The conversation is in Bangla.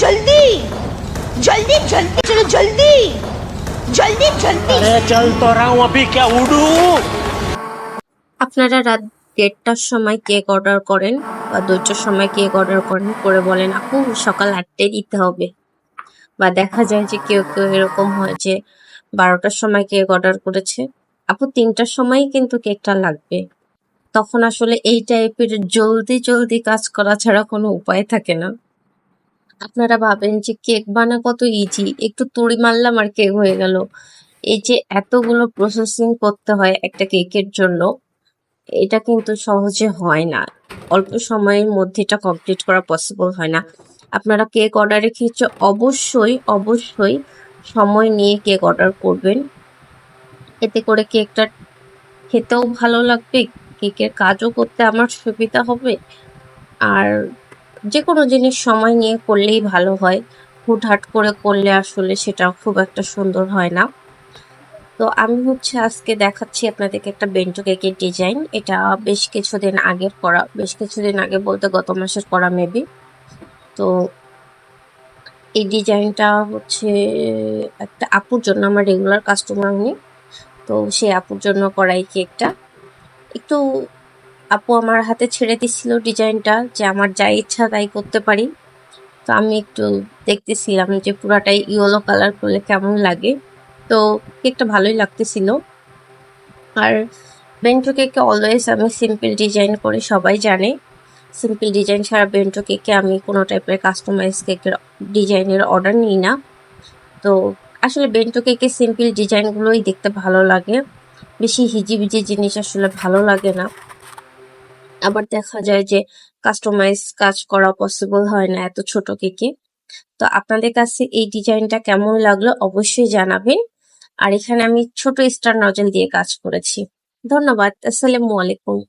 जल्दी जल्दी जल्दी चलो जल्दी जल्दी जल्दी अरे चल तो रहा हूँ अभी क्या उड़ू আপনারা রাত দেড়টার সময় কেক অর্ডার করেন বা দুটোর সময় কেক অর্ডার করেন করে বলেন আপু সকাল আটটায় দিতে হবে বা দেখা যায় যে কেউ কেউ এরকম হয় যে বারোটার সময় কেক অর্ডার করেছে আপু তিনটার সময় কিন্তু কেকটা লাগবে তখন আসলে এই টাইপের জলদি জলদি কাজ করা ছাড়া কোনো উপায় থাকে না আপনারা ভাবেন যে কেক বানা কত ইজি একটু তুড়ি মারলাম আর কেক হয়ে গেল। এই যে এতগুলো প্রসেসিং করতে হয় একটা কেকের জন্য, এটা কিন্তু সহজে হয় না। অল্প সময়ের মধ্যে এটা কমপ্লিট করা পসিবল হয় না। আপনারা কেক অর্ডারের ক্ষেত্রে অবশ্যই অবশ্যই সময় নিয়ে কেক অর্ডার করবেন। এতে করে কেকটা খেতেও ভালো লাগবে, কেকের কাজও করতে আমার সুবিধা হবে। আর যে কোনো জিনিস সময় নিয়ে করলেই ভালো হয়। হুটহাট করে করলে আসলে সেটা খুব একটা সুন্দর হয় না। তো আমি হচ্ছে আজকে দেখাচ্ছি আপনাদেরকে একটা বেন্টো কেকের ডিজাইন। এটা বেশ কিছুদিন আগের করা, বেশ কিছুদিন আগে বলতে গত মাসের করা মেবি তো এই ডিজাইনটা হচ্ছে একটা আপুর জন্য, আমার রেগুলার কাস্টমার উনি। তো সেই আপুর জন্য করা এই কেকটা। একটু আপু আমার হাতে ছেড়ে দিচ্ছিল ডিজাইনটা যে আমার যা ইচ্ছা তাই করতে পারি। তো আমি একটু দেখতেছিলাম যে পুরাটাই ইয়েলো কালার করলে কেমন লাগে। তো কেকটা ভালোই লাগতেছিল। আর বেন্টো কেকে অলওয়েজ আমি সিম্পল ডিজাইন করে সবাই জানে। সিম্পল ডিজাইন ছাড়া বেন্টো কেকে আমি কোনো টাইপের কাস্টমাইজ কেকের ডিজাইনের অর্ডার নিই না। তো আসলে বেন্টো কেকে সিম্পল ডিজাইনগুলোই দেখতে ভালো লাগে। বেশি হিজিবিজি জিনিস আসলে ভালো লাগে না। আবার দেখা যায় যে কাস্টমাইজ কাজ করা পসিবল হয় না এত ছোট কেকে। তো আপনাদের কাছে এই ডিজাইনটা কেমন লাগল অবশ্যই জানাবেন। আর এখানে আমি ছোট স্টার নজল দিয়ে কাজ করেছি। ধন্যবাদ। আসসালামু আলাইকুম।